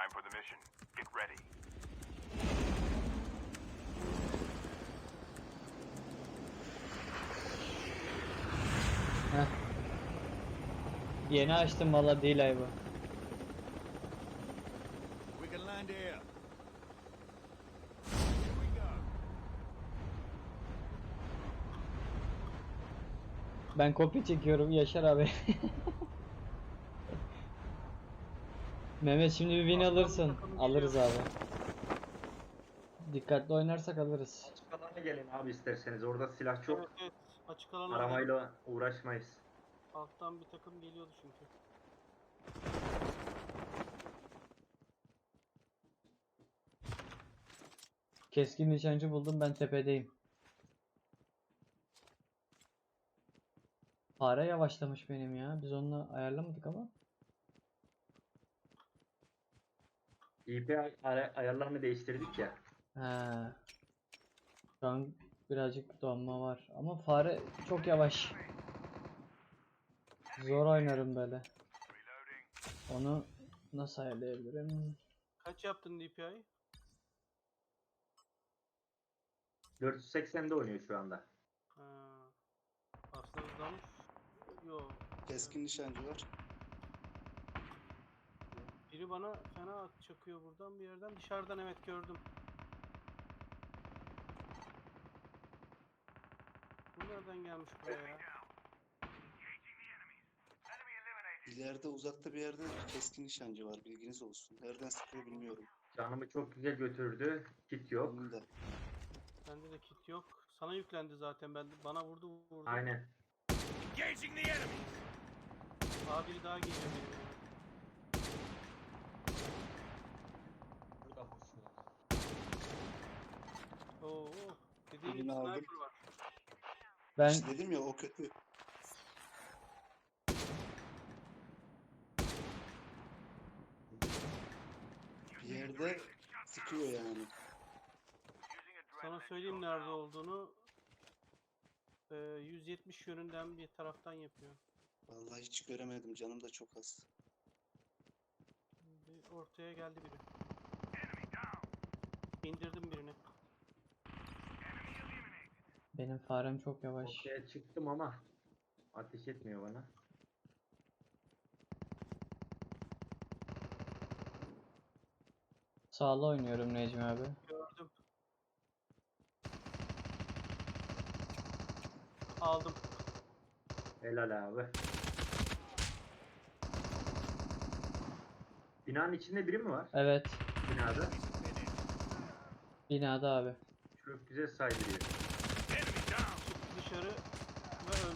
Time for the mission. Get ready. Heh. Yeni açtım valla değil ay bu. We can land here. Here we go. Ben kopya çekiyorum Yaşar abi. Mehmet şimdi bir win alırsın. Alırız abi. Dikkatli oynarsak alırız. Açık alana gelin abi isterseniz. Orada silah çok. Evet evet. Açık alana Aramayla uğraşmayız. alttan bir takım geliyordu çünkü. Keskin nişancı buldum ben tepedeyim. Fare yavaşlamış benim ya. Biz onunla ayarlamadık ama. IP ay- ay- ayarlarını değiştirdik ya. He. Şu an birazcık donma var. Ama fare çok yavaş. Zor oynarım böyle. Onu nasıl ayarlayabilirim? Kaç yaptın DPI? 480'de oynuyor şu anda. Ha. Aslında hızlanmış. Yo. Keskin nişancı var. Biri bana fena at çakıyor buradan bir yerden. Dışarıdan evet gördüm. Bu nereden gelmiş buraya ya? İleride uzakta bir yerde keskin nişancı var. Bilginiz olsun. Nereden sıkıyor bilmiyorum. Canımı çok güzel götürdü. Kit yok. Onun da. Bende de kit yok. Sana yüklendi zaten. Ben bana vurdu vurdu. Aynen. Engaging the enemy. Daha biri daha geliyor benim. ya. Oo, dediğin gibi Birini aldım. Ben İşte dedim ya o kötü. Bir yerde sıkıyor yani. Sana söyleyeyim nerede olduğunu. Ee, 170 yönünden bir taraftan yapıyor. Vallahi hiç göremedim. Canım da çok az. Şimdi ortaya geldi biri. İndirdim birini. Benim farem çok yavaş. Ortaya çıktım ama ateş etmiyor bana. Sağlı oynuyorum Necmi abi. Gördüm. Aldım. Helal abi. Binanın içinde biri mi var? Evet. Binada. Binada abi. Çok güzel saydırıyor. Enemy down. Çıktı dışarı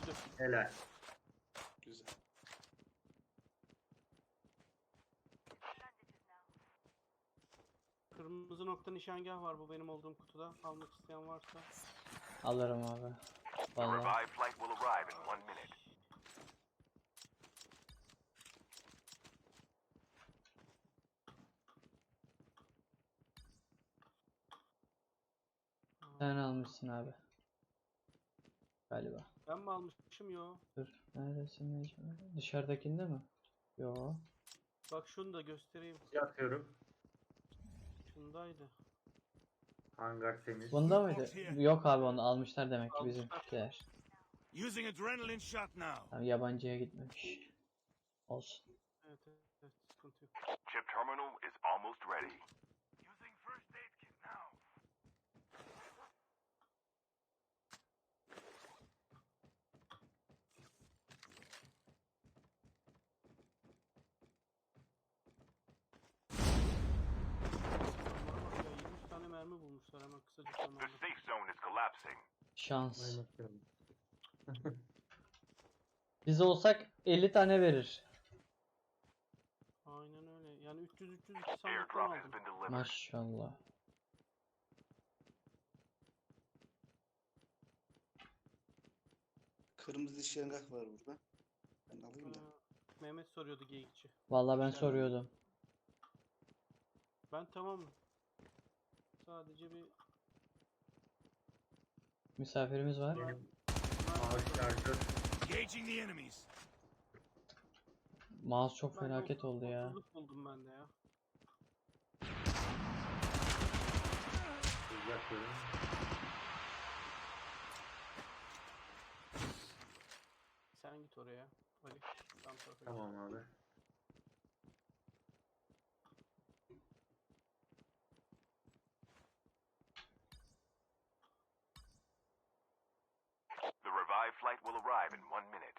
ve öldü. Helal. Güzel. Kırmızı nokta nişangah var bu benim olduğum kutuda. Almak isteyen varsa. Alırım abi. The Vallahi. revived flight will arrive in one minute. Sen almışsın abi. Galiba. Ben mi almışım yo? Dur. Neredesin Necmi? Dışarıdakinde mi? Yo. Bak şunu da göstereyim. Şey atıyorum. Şundaydı. Hangar temiz. Bunda mıydı? Yok abi onu almışlar demek ki bizimkiler. Using adrenaline shot now. Tamam, yabancıya gitmemiş. Olsun. Evet evet, evet sıkıntı yok. Chip terminal is almost ready. Using first aid kit now. Adamlara bak ya 23 tane mermi bulmuşlar hemen kısacık The zamanda. safe zone is collapsing. Şans. Biz olsak 50 tane verir. Aynen öyle. Yani 300 300 2 sandıktan aldım. Maşallah. Kırmızı nişangah var burada. Ben alayım da. Ee, Mehmet soruyordu geyikçi. Vallahi ben soruyordum. Ben tamamım. Sadece bir Misafirimiz var. Benim ağaç şarjör. Engaging the enemies. Mouse çok ben felaket oldu ya. 30'luk buldum ben de ya. Uzak. Sen git oraya. Ali. Tam tarafa git. Tamam abi. The revived flight will arrive in one minute.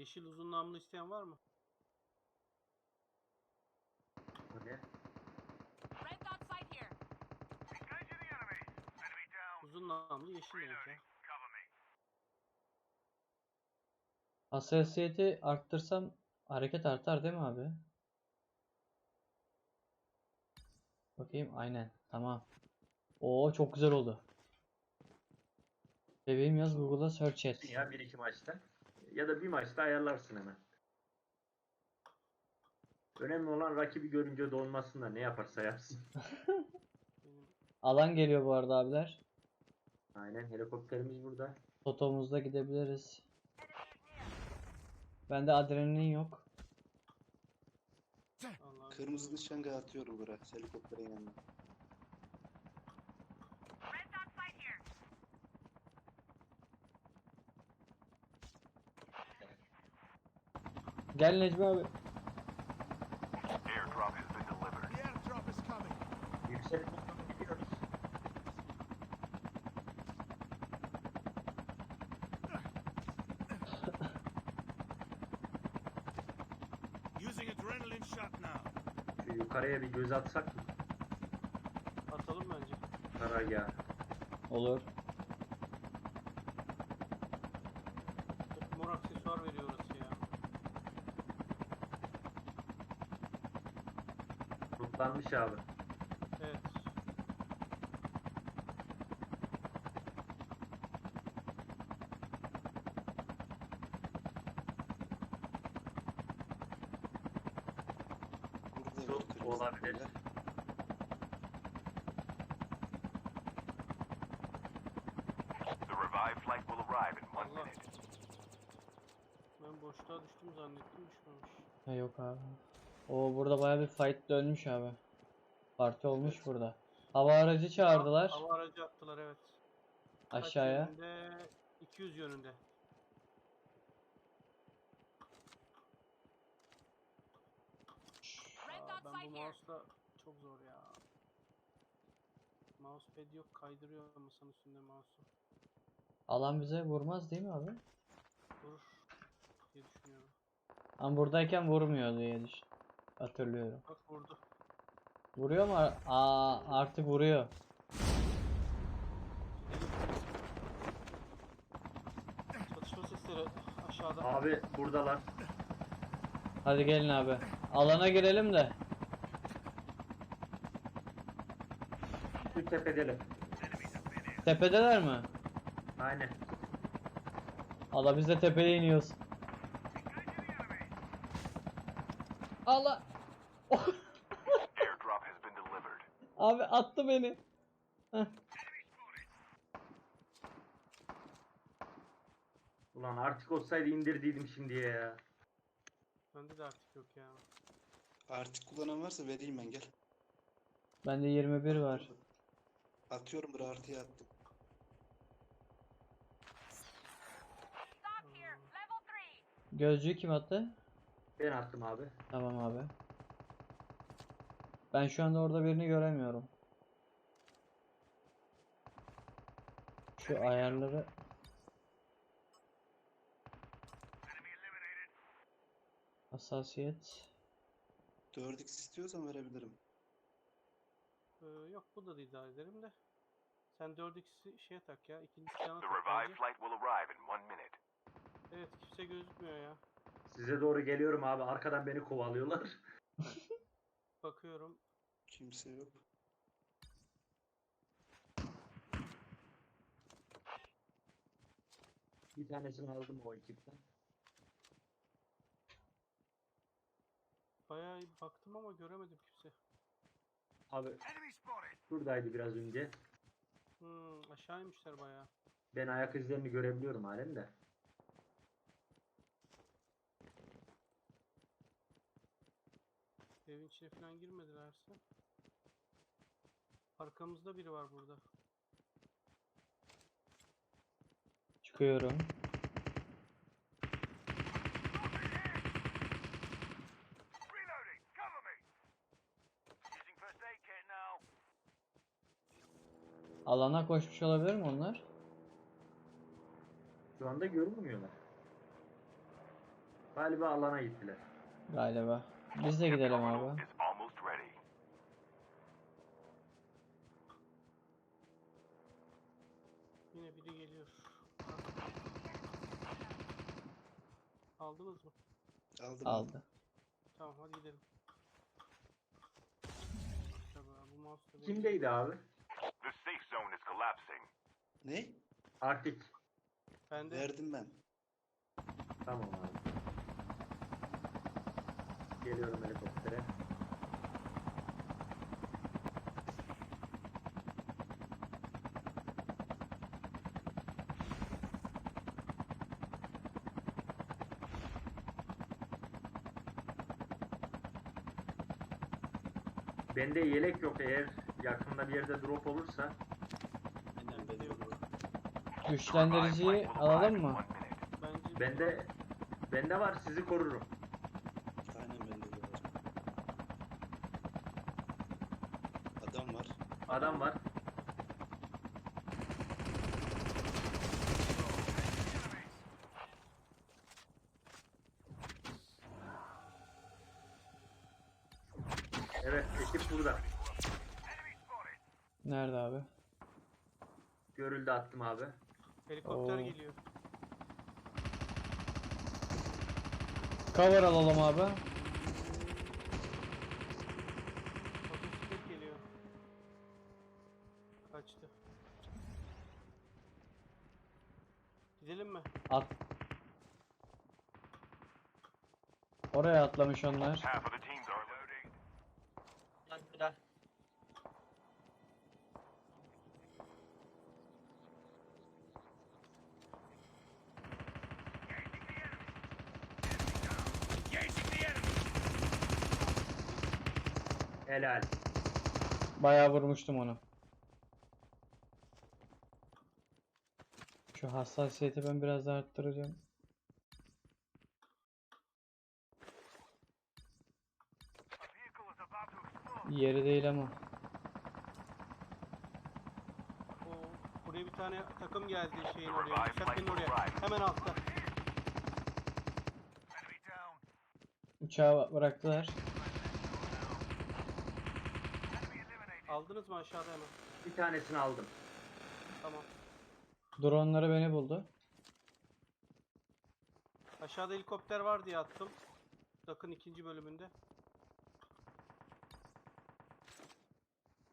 Yeşil uzun namlu isteyen var mı? Bu ne? Red dot sight here. Engaging the enemy. Enemy down. Uzun namlu yeşil demek ya. Hassasiyeti arttırsam hareket artar değil mi abi? Bakayım aynen tamam. Oo çok güzel oldu. Bebeğim yaz Google'a search et. Ya bir iki maçta. Ya da bir maçta ayarlarsın hemen. Önemli olan rakibi görünce dolmasın da ne yaparsa yapsın. Alan geliyor bu arada abiler. Aynen helikopterimiz burada. Totomuzda gidebiliriz. Bende adrenalin yok. Kırmızı nişanga atıyorum buraya. Helikopterin yanına. Red dot sight here. Gel Necmi abi. Airdrop has been delivered. The airdrop is coming. Yüksek gidiyoruz. Using adrenaline shot now. Şu yukarıya bir göz atsak mı? Atalım bence. Karargah. Olur. Tutlanmış abi. Evet. Çok olabilir. nişanga. The revived flight will arrive in one Allah. minute. Ben boşluğa düştüm zannettim düşmemiş. Ha yok abi. Oo burada baya bir fight dönmüş abi. Parti olmuş burada. Hava aracı çağırdılar Hava aracı attılar evet. Kaç aşağıya. yönünde? 200 yönünde. Aa, ben bu here. mouse'la çok zor ya. Mousepad yok kaydırıyor masanın üstünde mouse'u. Alan bize vurmaz değil mi abi? Vurur diye düşünüyorum. Ama buradayken vurmuyor diye düş hatırlıyorum. Bak vurdu. Vuruyor mu? Aa artık vuruyor. Çatışma sesleri aşağıda. Abi buradalar. Hadi gelin abi. Alana girelim de. Şu tepedeler. Tepedeler mi? Aynen. Allah biz de tepeye iniyoruz. Allah. Delivered. Abi attı beni. Heh. Ulan artık olsaydı indirdiydim şimdiye ya. Bende de artık yok ya. Artık kullanan varsa vereyim ben gel. Bende 21 var. Atıyorum buraya artıya attım. Gözcüğü kim attı? Ben attım abi. Tamam abi. Ben şu anda orada birini göremiyorum. Şu ayarları Hassasiyet 4x istiyorsan verebilirim. Ee, yok bu da idare ederim de. Sen 4x'i şeye tak ya. ikinci The tak revived bence. flight will arrive in one minute. Evet kimse gözükmüyor ya. Size doğru geliyorum abi. Arkadan beni kovalıyorlar. Bakıyorum. Kimse yok. Bir tanesini aldım o ekipten. Bayağı baktım ama göremedim kimse. Abi şuradaydı biraz önce. Hmm, aşağı inmişler bayağı. Ben ayak izlerini görebiliyorum halen de. Evin içine falan girmedilerse. Arkamızda biri var burada. Çıkıyorum. Alana koşmuş olabilir mi onlar? Şu anda görünmüyorlar. Galiba alana gittiler. Galiba. Biz de gidelim Terminal abi. is almost ready. Yine biri geliyor. Aldınız mı? Aldım. Aldı. Tamam hadi gidelim. Bu Kimdeydi abi? The safe zone is collapsing. Ne? Artik. Ben de Verdim ben. Tamam abi. Geliyorum helikoptere. Bende yelek yok eğer yakında bir yerde drop olursa Aynen ben de yok. Güçlendiriciyi alalım mı? bence bende bende var sizi korurum. Aynen bende de var. Adam var. Adam var. Evet ekip burada. Nerede abi? Görüldü attım abi. helikopter Oo. geliyor. Cover alalım abi. Motosiklet geliyor. Kaçtı. Gidelim mi? At. Oraya atlamış onlar. Half of the teams are loading. Helal. Bayağı vurmuştum onu. Şu hassasiyeti ben biraz daha arttıracağım. Yeri değil ama. Oo, buraya bir tane takım geldi şeyin oraya. will oraya. Hemen altta. Uçağı bıraktılar. Aldınız mı aşağıda hemen? Bir tanesini aldım. Tamam. Dronları beni buldu. Aşağıda helikopter var diye attım. Dakın ikinci bölümünde.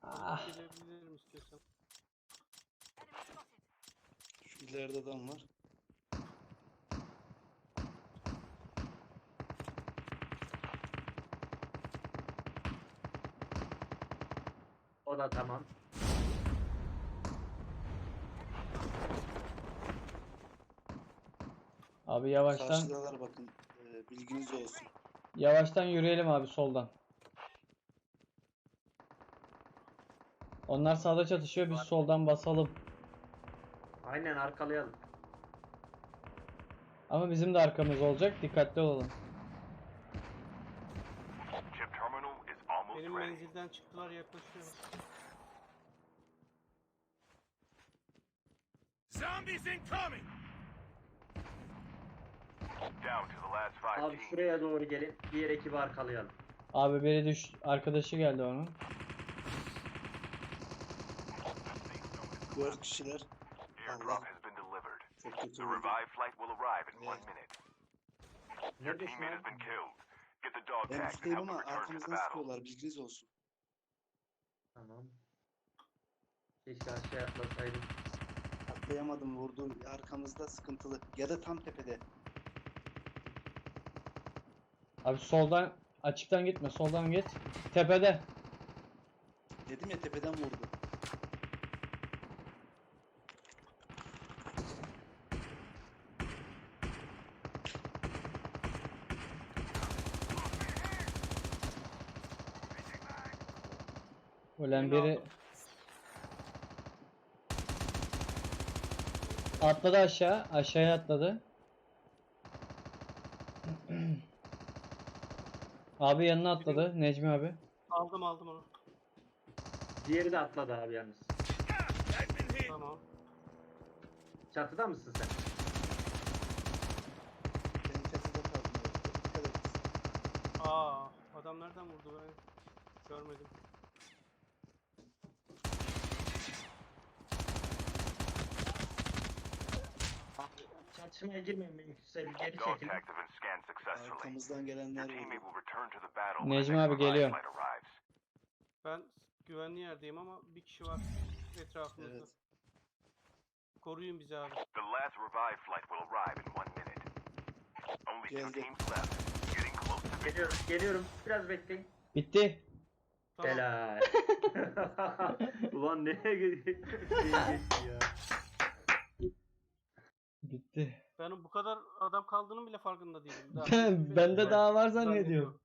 Ah. Gelebilirim istiyorsan. Şu ileride adam var. O da tamam. Abi yavaştan Karşıdalar bakın. Ee, bilginiz olsun. yavaştan yürüyelim abi soldan. Onlar sağda çatışıyor biz soldan basalım. Aynen arkalayalım. Ama bizim de arkamız olacak. Dikkatli olalım. Chip terminal is almost Benim ready. menzilden çıktılar yaklaşıyor. Zombies incoming! Down to the last five Abi şuraya doğru gelin. Diğer ekibi arkalayalım. Abi biri düş arkadaşı geldi onun. Dört kişiler. Allah. has been delivered. Çok kötü The oldu. revived flight will arrive in one Evet. minute. Your Neredesin teammate has abi? been killed. Get the dog Ben üstteyim ama arkamızdan sıkıyorlar. Bilginiz olsun. Tamam. Keşke aşağı atlasaydım. Atlayamadım vurdu. Arkamızda sıkıntılı. Ya da tam tepede. Abi soldan açıktan gitme soldan git. Tepede. Dedim ya tepeden vurdu. Birini biri atladı aşağı. Aşağıya atladı. Abi yanına atladı. Necmi abi. Aldım aldım onu. Diğeri de atladı abi yalnız. Tamam. Çatıda mısın sen? Ben çatıda kaldım. Dikkat et. Aa, adam nereden vurdu ben görmedim. Çatışmaya girmeyin mümkünse bir geri Dog çekilin. Arkamızdan gelenler Necmi abi revive geliyorum. flight arrives. Ben güvenli yerdeyim ama bir kişi var etrafımızda. Evet. Koruyun bizi abi. The last revive flight will arrive in one minute. Only two teams left. Getting close to. Geliyorum, geliyorum. Biraz bekleyin. Bitti. Tamam. Helal. Ulan nereye gidiyor? ya. Bitti. Ben bu kadar adam kaldığının bile farkında değilim. Daha Ben, bende daha var zannediyorum.